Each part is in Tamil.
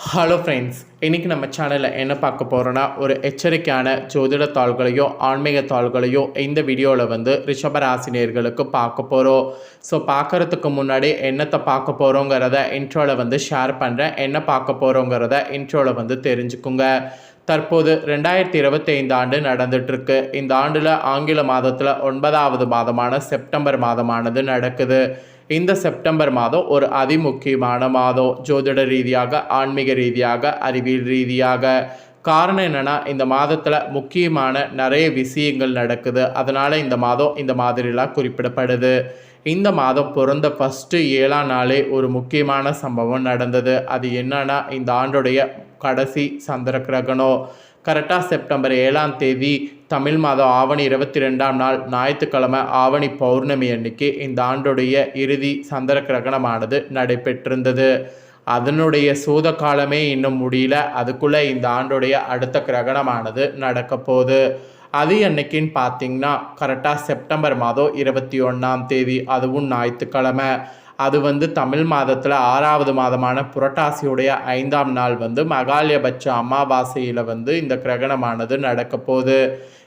ஹலோ ஃப்ரெண்ட்ஸ் இன்றைக்கி நம்ம சேனலில் என்ன பார்க்க போகிறோன்னா ஒரு எச்சரிக்கையான ஜோதிட தாள்களையோ ஆன்மீக தாள்களையோ இந்த வீடியோவில் வந்து ரிஷபராசினியர்களுக்கு பார்க்க போகிறோம் ஸோ பார்க்குறதுக்கு முன்னாடி என்னத்தை பார்க்க போகிறோங்கிறத இன்ட்ரோவில் வந்து ஷேர் பண்ணுறேன் என்ன பார்க்க போகிறோங்கிறத இன்ட்ரோவில் வந்து தெரிஞ்சுக்குங்க. தற்போது ரெண்டாயிரத்தி இருபத்தைந்து ஆண்டு நடந்துட்டுருக்கு. இந்த ஆண்டில் ஆங்கில மாதத்தில் ஒன்பதாவது மாதமான செப்டம்பர் மாதமானது நடக்குது. இந்த செப்டம்பர் மாதம் ஒரு அதிமுக்கியமான மாதம். ஜோதிட ரீதியாக ஆன்மீக ரீதியாக அறிவியல் ரீதியாக. காரணம் என்னென்னா இந்த மாதத்தில் முக்கியமான நிறைய விஷயங்கள் நடக்குது. அதனால் இந்த மாதம் இந்த மாதிரிலாம் குறிப்பிடப்படுது. இந்த மாதம் பிறந்த ஃபஸ்ட்டு ஏழாம் நாளே ஒரு முக்கியமான சம்பவம் நடந்தது. அது என்னன்னா இந்த ஆண்டுடைய கடைசி சந்திர கிரகணம். கரெக்டாக செப்டம்பர் ஏழாம் தேதி தமிழ் மாதம் ஆவணி இருபத்தி ரெண்டாம் நாள் ஞாயிற்றுக்கிழமை ஆவணி பௌர்ணமி அன்னைக்கு இந்த ஆண்டுடைய இறுதி சந்திர கிரகணமானது நடைபெற்றிருந்தது. அதனுடைய சூத காலமே இன்னும் முடியல. அதுக்குள்ளே இந்த ஆண்டுடைய அடுத்த கிரகணமானது நடக்க போகுது. அது என்னைக்குன்னு பார்த்தீங்கன்னா கரெக்டாக செப்டம்பர் மாதம் இருபத்தி ஒன்றாம் தேதி அதுவும் ஞாயிற்றுக்கிழமை. அது வந்து தமிழ் மாதத்தில் ஆறாவது மாதமான புரட்டாசியுடைய ஐந்தாம் நாள் வந்து மகாலயபட்ச அமாவாசையில் வந்து இந்த கிரகணமானது நடக்க போகுது.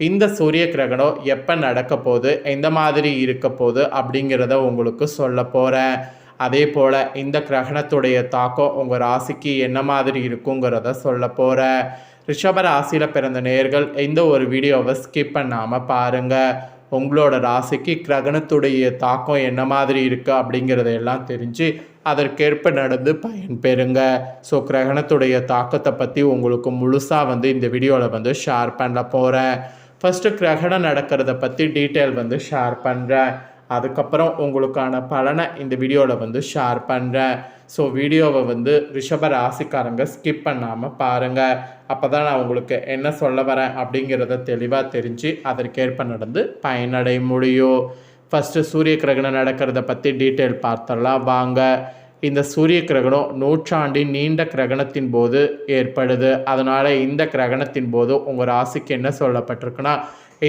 இந்த சூரிய கிரகணம் எப்போ நடக்க போகுது எந்த மாதிரி இருக்க போகுது அப்படிங்கிறத உங்களுக்கு சொல்ல போகிறேன் அதே போல் இந்த கிரகணத்துடைய தாக்கம் உங்கள் ராசிக்கு என்ன மாதிரி இருக்குங்கிறத சொல்ல போகிறேன் ரிஷப ராசியில் பிறந்த நேர்கள் எந்த ஒரு வீடியோவை ஸ்கிப் பண்ணாமல் பாருங்கள் உங்களோட ராசிக்கு கிரகணத்துடைய தாக்கம் என்ன மாதிரி இருக்குது அப்படிங்கிறதையெல்லாம் தெரிஞ்சு அதற்கேற்ப நடந்து பயன் பெறுங்க. ஸோ கிரகணத்துடைய தாக்கத்தை பற்றி உங்களுக்கு முழுசாக வந்து இந்த வீடியோவில் வந்து ஷேர் பண்ண போகிறேன் ஃபஸ்ட்டு கிரகணம் நடக்கிறத பற்றி டீட்டெயில் வந்து ஷேர் பண்ணுறேன் அதுக்கப்புறம் உங்களுக்கான பலனை இந்த வீடியோவில் வந்து ஷேர் பண்ணுறேன் ஸோ வீடியோவை வந்து ரிஷப ராசிக்காரங்க ஸ்கிப் பண்ணாமல் பாருங்கள் அப்போ தான் நான் உங்களுக்கு என்ன சொல்ல வரேன் அப்படிங்கிறத தெளிவாக தெரிஞ்சு அதற்கேற்ப நடந்து பயனடைய முடியும். ஃபஸ்ட்டு சூரிய கிரகணம் நடக்கிறத பற்றி டீட்டெயில் பார்த்தலாம் வாங்க. இந்த சூரிய கிரகணம் நூற்றாண்டின் நீண்ட கிரகணத்தின் போது ஏற்படுது. அதனால் இந்த கிரகணத்தின் போது உங்கள் ராசிக்கு என்ன சொல்லப்பட்டிருக்குன்னா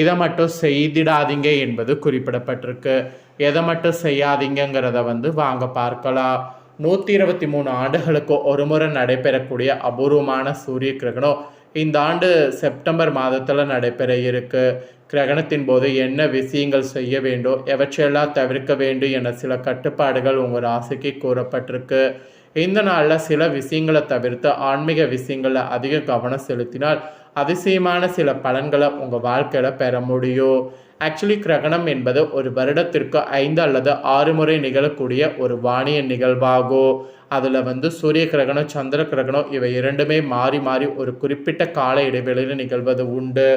இதை மட்டும் செய்திடாதீங்க என்பது குறிப்பிடப்பட்டிருக்கு. எதை மட்டும் செய்யாதீங்கிறத வந்து வாங்க பார்க்கலாம். நூற்றி இருபத்தி மூணு ஆண்டுகளுக்கு ஒரு முறை நடைபெறக்கூடிய அபூர்வமான சூரிய கிரகணம் இந்த ஆண்டு செப்டம்பர் மாதத்தில் நடைபெற இருக்கு. கிரகணத்தின் போது என்ன விஷயங்கள் செய்ய வேண்டும் எவற்றையெல்லாம் தவிர்க்க வேண்டும் என சில கட்டுப்பாடுகள் உங்கள் ராசிக்கு கூறப்பட்டிருக்கு. இந்த நாளில் சில விஷயங்களை தவிர்த்து ஆன்மீக விஷயங்களில் அதிக கவனம் செலுத்தினால் அதிசயமான சில பலன்களை உங்கள் வாழ்க்கையில் பெற முடியும். ஆக்சுவலி கிரகணம் என்பது ஒரு வருடத்திற்கு ஐந்து அல்லது ஆறு முறை நிகழக்கூடிய ஒரு வானிய நிகழ்வாகும். அதில் வந்து சூரிய கிரகணம் சந்திர கிரகணம் இவை இரண்டுமே மாறி மாறி ஒரு குறிப்பிட்ட கால இடைவெளியில் நிகழ்வது உண்டு.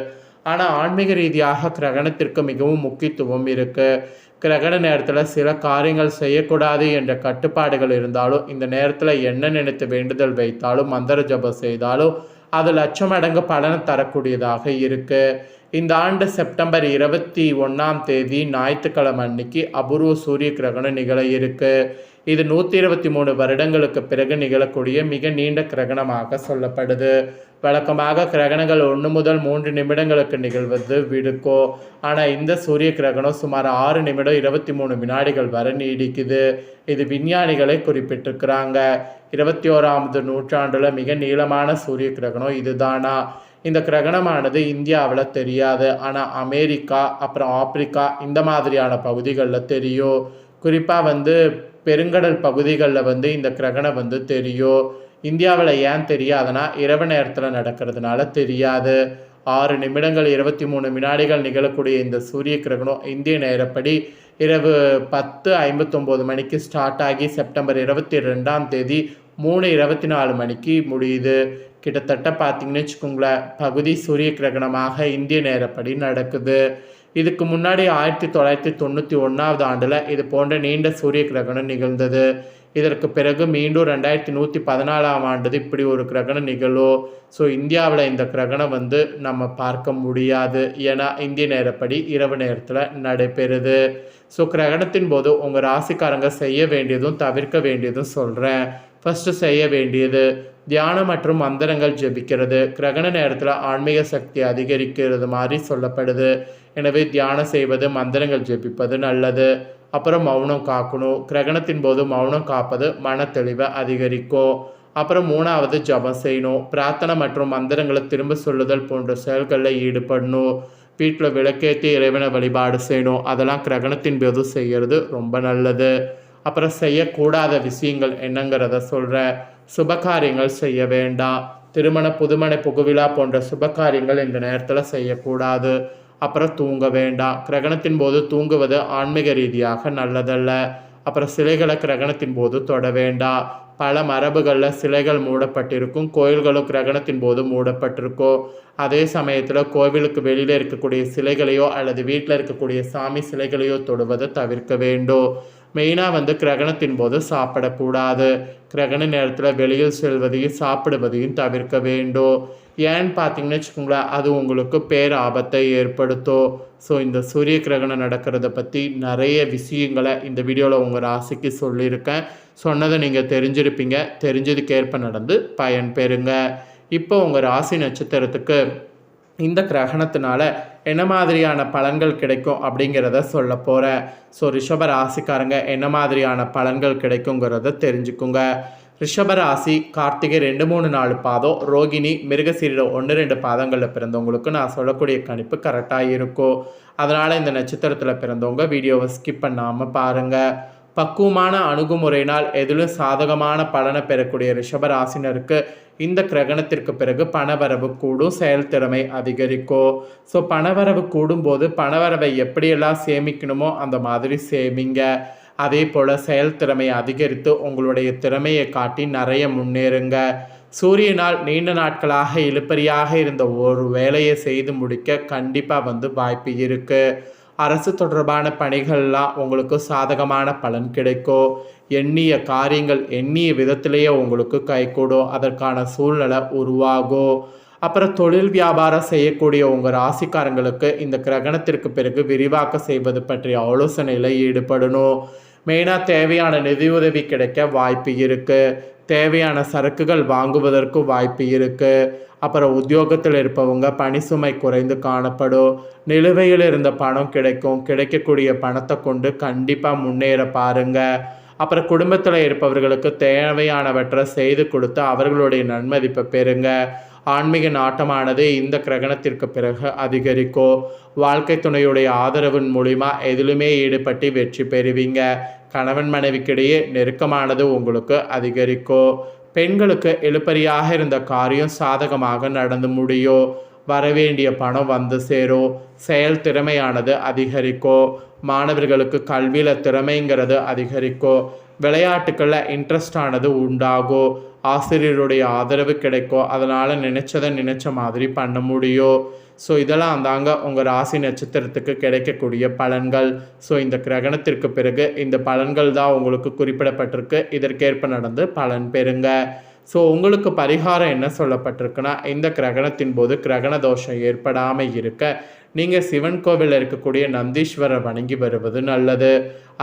ஆனால் ஆன்மீக ரீதியாக கிரகணத்திற்கு மிகவும் முக்கியத்துவம் இருக்குது கிரகண நேரத்தில் சில காரியங்கள் செய்யக்கூடாது என்ற கட்டுப்பாடுகள் இருந்தாலும் இந்த நேரத்தில் என்ன நினைத்து வேண்டுதல் வைத்தாலும் மந்திர ஜபம் செய்தாலும் அது லட்சம் மடங்கு பலனை தரக்கூடியதாக இருக்குது இந்த ஆண்டு செப்டம்பர் இருபத்தி ஒன்றாம் தேதி ஞாயிற்றுக்கிழமை அன்னைக்கு அபூர்வ சூரிய கிரகணம் நிகழ இருக்கு. இது நூற்றி இருபத்தி மூணு வருடங்களுக்கு பிறகு நிகழக்கூடிய மிக நீண்ட கிரகணமாக சொல்லப்படுது. வழக்கமாக கிரகணங்கள் ஒன்று முதல் மூன்று நிமிடங்களுக்கு நிகழ்வது விடுக்கோ. ஆனால் இந்த சூரிய கிரகணம் சுமார் ஆறு நிமிடம் இருபத்தி மூணு வினாடிகள் வரை நீடிக்குது. இது விஞ்ஞானிகளை குறிப்பிட்டிருக்கிறாங்க. இருபத்தி ஓராவது நூற்றாண்டில் மிக நீளமான சூரிய கிரகணம் இதுதானா? இந்த கிரகணமானது இந்தியாவில் தெரியாது. ஆனால் அமெரிக்கா அப்புறம் ஆப்பிரிக்கா இந்த மாதிரியான பகுதிகளில் தெரியும். குறிப்பாக வந்து பெருங்கடல் பகுதிகளில் வந்து இந்த கிரகணம் வந்து தெரியும். இந்தியாவில் ஏன் தெரியாதுன்னா இரவு நேரத்தில் நடக்கிறதுனால தெரியாது. ஆறு நிமிடங்கள் இருபத்தி மூணு வினாடிகள் நிகழக்கூடிய இந்த சூரிய கிரகணம் இந்திய நேரப்படி இரவு பத்து ஐம்பத்தொம்போது மணிக்கு ஸ்டார்ட் ஆகி செப்டம்பர் இருபத்தி ரெண்டாம் தேதி மூணு இருபத்தி நாலு மணிக்கு முடியுது. கிட்டத்தட்ட பார்த்தீங்கன்னு வச்சுக்கோங்களேன் பகுதி சூரிய கிரகணமாக இந்திய நேரப்படி நடக்குது. இதுக்கு முன்னாடி ஆயிரத்தி தொள்ளாயிரத்தி தொண்ணூற்றி ஒன்றாவது ஆண்டில் இது போன்ற நீண்ட சூரிய கிரகணம் நிகழ்ந்தது. இதற்கு பிறகு மீண்டும் ரெண்டாயிரத்தி நூற்றி பதினாலாம் ஆண்டு இப்படி ஒரு கிரகணம் நிகழும் ஸோ இந்தியாவில் இந்த கிரகணம் வந்து நம்ம பார்க்க முடியாது ஏன்னா இந்திய நேரப்படி இரவு நேரத்தில் நடைபெறுது. ஸோ கிரகணத்தின் போது உங்கள் ராசிக்காரங்க செய்ய வேண்டியதும் தவிர்க்க வேண்டியதும் சொல்கிறேன் ஃபஸ்ட்டு செய்ய வேண்டியது தியானம் மற்றும் மந்திரங்கள் ஜெபிக்கிறது. கிரகண நேரத்தில் ஆன்மீக சக்தி அதிகரிக்கிறது மாதிரி சொல்லப்படுது. எனவே தியானம் செய்வது மந்திரங்கள் ஜெபிப்பது நல்லது. அப்புறம் மௌனம் காக்கணும். கிரகணத்தின் போது மௌனம் காப்பது மன தெளிவை அதிகரிக்கும். அப்புறம் மூணாவது ஜபம் செய்யணும். பிரார்த்தனை மற்றும் மந்திரங்களை திரும்ப சொல்லுதல் போன்ற செயல்களில் ஈடுபடணும். வீட்டில் விளக்கேற்றி இறைவனை வழிபாடு செய்யணும். அதெல்லாம் கிரகணத்தின் போது செய்கிறது ரொம்ப நல்லது. அப்புறம் செய்யக்கூடாத விஷயங்கள் என்னங்கிறத சொல்கிறேன் சுபகாரியங்கள் செய்ய வேண்டாம். திருமண புதுமண புகுவிழா போன்ற சுபகாரியங்கள் இந்த நேரத்தில் செய்யக்கூடாது. அப்புறம் தூங்க வேண்டாம் கிரகணத்தின் போது தூங்குவது ஆன்மீக ரீதியாக நல்லதல்ல. அப்புறம் சிலைகளை கிரகணத்தின் போது தொட வேண்டாம் பல மரபுகளில் சிலைகள் மூடப்பட்டிருக்கும். கோயில்களும் கிரகணத்தின் போது மூடப்பட்டிருக்கும் அதே சமயத்தில் கோவிலுக்கு வெளியில் இருக்கக்கூடிய சிலைகளையோ அல்லது வீட்டில் இருக்கக்கூடிய சாமி சிலைகளையோ தொடுவதை தவிர்க்க வேண்டும் மெயினாக வந்து கிரகணத்தின் போது சாப்பிடக்கூடாது. கிரகண நேரத்தில் வெளியில் செல்வதையும் சாப்பிடுவதையும் தவிர்க்க வேண்டும் ஏன்னு பார்த்தீங்கன்னு வச்சுக்கோங்களேன் அது உங்களுக்கு பேர் ஆபத்தை ஏற்படுத்தும். ஸோ இந்த சூரிய கிரகணம் நடக்கிறத பற்றி நிறைய விஷயங்களை இந்த வீடியோவில் உங்கள் ராசிக்கு சொல்லியிருக்கேன். சொன்னதை நீங்கள் தெரிஞ்சிருப்பீங்க. தெரிஞ்சதுக்கேற்ப நடந்து பயன் பெறுங்க இப்போ உங்கள் ராசி நட்சத்திரத்துக்கு இந்த கிரகணத்தினால என்ன மாதிரியான பலன்கள் கிடைக்கும் அப்படிங்கிறத சொல்ல போகிறேன் ஸோ ரிஷப ராசிக்காரங்க என்ன மாதிரியான பலன்கள் கிடைக்குங்கிறத தெரிஞ்சுக்குங்க. ரிஷபராசி கார்த்திகை ரெண்டு மூணு நாலு பாதம் ரோகிணி மிருகசீரிடம் ஒன்று ரெண்டு பாதங்களில் பிறந்தவங்களுக்கு நான் சொல்லக்கூடிய கணிப்பு கரெக்டாக இருக்கும். அதனால் இந்த நட்சத்திரத்தில் பிறந்தவங்க வீடியோவை ஸ்கிப் பண்ணாமல் பாருங்கள் பக்குவமான அணுகுமுறையினால் எதிலும் சாதகமான பலனை பெறக்கூடிய ரிஷபராசினருக்கு இந்த கிரகணத்திற்கு பிறகு பணவரவு கூடும் செயல்திறமை அதிகரிக்கும். ஸோ பணவரவு கூடும்போது பணவரவை எப்படியெல்லாம் சேமிக்கணுமோ அந்த மாதிரி சேமிங்க. அதே போல் செயல்திறமையை அதிகரித்து உங்களுடைய திறமையை காட்டி நிறைய முன்னேறுங்க. சூரியனால் நீண்ட நாட்களாக இழுப்பறியாக இருந்த ஒரு வேலையை செய்து முடிக்க கண்டிப்பாக வந்து வாய்ப்பு இருக்குது அரசு தொடர்பான பணிகள்லாம் உங்களுக்கு சாதகமான பலன் கிடைக்கும். எண்ணிய காரியங்கள் எண்ணிய விதத்திலேயே உங்களுக்கு கைகூடும். அதற்கான சூழ்நிலை உருவாகும். அப்புறம் தொழில் வியாபாரம் செய்யக்கூடிய உங்கள் ராசிக்காரங்களுக்கு இந்த கிரகணத்திற்கு பிறகு விரிவாக்க செய்வது பற்றிய ஆலோசனையில் ஈடுபடணும். மெயினாக தேவையான நிதியுதவி கிடைக்க வாய்ப்பு இருக்குது தேவையான சரக்குகள் வாங்குவதற்கு வாய்ப்பு இருக்குது அப்புறம் உத்தியோகத்தில் இருப்பவங்க பணி சுமை குறைந்து காணப்படும். நிலுவையில் இருந்த பணம் கிடைக்கும். கிடைக்கக்கூடிய பணத்தை கொண்டு கண்டிப்பாக முன்னேற பாருங்கள் அப்புறம் குடும்பத்தில் இருப்பவர்களுக்கு தேவையானவற்றை செய்து கொடுத்து அவர்களுடைய நன்மதிப்பை பெறுங்க. ஆன்மீக நாட்டமானது இந்த கிரகணத்திற்கு பிறகு அதிகரிக்கும் வாழ்க்கை துணையுடைய ஆதரவின் மூலிமா எதிலுமே ஈடுபட்டு வெற்றி பெறுவீங்க? கணவன் மனைவிக்கிடையே நெருக்கமானது உங்களுக்கு அதிகரிக்கும் பெண்களுக்கு எழுப்பறியாக இருந்த காரியம் சாதகமாக நடந்து முடியும் வரவேண்டிய பணம் வந்து சேரும் செயல் திறமையானது அதிகரிக்கும் மாணவர்களுக்கு கல்வியில் திறமைங்கிறது அதிகரிக்கும் விளையாட்டுக்களில் இன்ட்ரெஸ்டானது உண்டாகும் ஆசிரியருடைய ஆதரவு கிடைக்கும் அதனால் நினச்சதை நினச்ச மாதிரி பண்ண முடியும் ஸோ இதெல்லாம் தாங்க உங்கள் ராசி நட்சத்திரத்துக்கு கிடைக்கக்கூடிய பலன்கள். ஸோ இந்த கிரகணத்திற்கு பிறகு இந்த பலன்கள் தான் உங்களுக்கு குறிப்பிடப்பட்டிருக்கு. இதற்கேற்ப நடந்து பலன் பெறுங்க. ஸோ உங்களுக்கு பரிகாரம் என்ன சொல்லப்பட்டிருக்குன்னா இந்த கிரகணத்தின் போது கிரகண தோஷம் ஏற்படாமல் இருக்க நீங்கள் சிவன் கோவிலில் இருக்கக்கூடிய நந்தீஸ்வரர் வணங்கி வருவது நல்லது.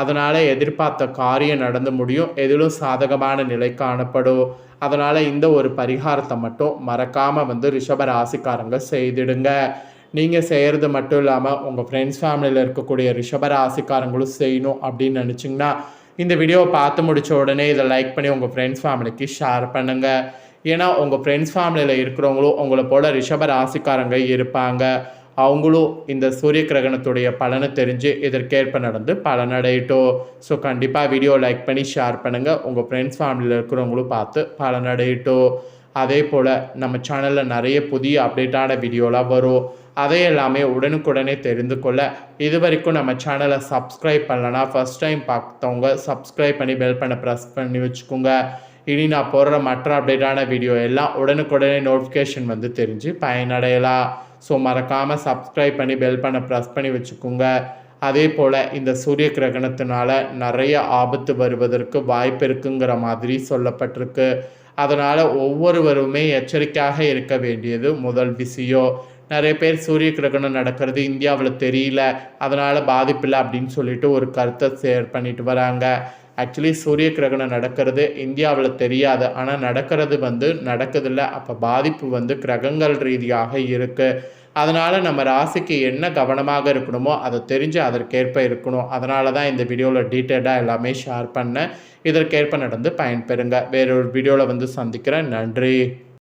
அதனால் எதிர்பார்த்த காரியம் நடந்து முடியும். எதிலும் சாதகமான நிலை காணப்படும். அதனால் இந்த ஒரு பரிகாரத்தை மட்டும் மறக்காமல் வந்து ரிஷப ராசிக்காரங்க செய்திடுங்க. நீங்கள் செய்கிறது மட்டும் இல்லாமல் உங்கள் ஃப்ரெண்ட்ஸ் ஃபேமிலியில் இருக்கக்கூடிய ரிஷப ராசிக்காரங்களும் செய்யணும் அப்படின்னு நினச்சிங்கன்னா இந்த வீடியோவை பார்த்து முடித்த உடனே இதை லைக் பண்ணி உங்கள் ஃப்ரெண்ட்ஸ் ஃபேமிலிக்கு ஷேர் பண்ணுங்கள் ஏன்னா உங்கள் ஃப்ரெண்ட்ஸ் ஃபேமிலியில் இருக்கிறவங்களும் உங்களை போல் ரிஷப ராசிக்காரங்க இருப்பாங்க. அவங்களும் இந்த சூரிய கிரகணத்துடைய பலனை தெரிஞ்சு இதற்கேற்ப நடந்து பலனடையட்டும் ஸோ கண்டிப்பாக வீடியோ லைக் பண்ணி ஷேர் பண்ணுங்கள் உங்கள் ஃப்ரெண்ட்ஸ் ஃபேமிலியில் இருக்கிறவங்களும் பார்த்து பலனடையட்டும் அதே போல் நம்ம சேனலில் நிறைய புதிய அப்டேட்டான வீடியோலாம் வரும். அதை எல்லாமே உடனுக்குடனே தெரிந்து கொள்ள. இது வரைக்கும் நம்ம சேனலை சப்ஸ்கிரைப் பண்ணலன்னா ஃபஸ்ட் டைம் பார்த்தவங்க சப்ஸ்கிரைப் பண்ணி பெல் பண்ண ப்ரெஸ் பண்ணி வச்சுக்கோங்க. இனி நான் போடுற மற்ற அப்டேட்டான வீடியோ எல்லாம் உடனுக்குடனே நோட்டிஃபிகேஷன் வந்து தெரிஞ்சு பயனடையலாம். ஸோ மறக்காமல் சப்ஸ்கிரைப் பண்ணி பெல் பண்ண ப்ரெஸ் பண்ணி வச்சுக்கோங்க. அதே போல் இந்த சூரிய கிரகணத்தினால நிறைய ஆபத்து வருவதற்கு வாய்ப்பு இருக்குங்கிற மாதிரி சொல்லப்பட்டிருக்கு. அதனால் ஒவ்வொருவருமே எச்சரிக்கையாக இருக்க வேண்டியது முதல் விஷயம். நிறைய பேர் சூரிய கிரகணம் நடக்கிறது இந்தியாவில் தெரியல. அதனால் பாதிப்பில்லை அப்படின்னு சொல்லிட்டு ஒரு கருத்தை ஷேர் பண்ணிட்டு வராங்க. ஆக்சுவலி சூரிய கிரகணம் நடக்கிறது. இந்தியாவில் தெரியாது. ஆனால் நடக்கிறது வந்து நடக்குதில்ல. அப்போ பாதிப்பு வந்து கிரகங்கள் ரீதியாக இருக்குது அதனால் நம்ம ராசிக்கு என்ன கவனமாக இருக்கணுமோ அதை தெரிஞ்சு அதற்கேற்ப இருக்கணும். அதனால தான் இந்த வீடியோவில் டீட்டெயிலாக எல்லாமே ஷேர் பண்ணேன். இதற்கேற்ப நடந்து பயன்பெறுங்க. வேறொரு வீடியோவில் வந்து சந்திக்கிறேன். நன்றி.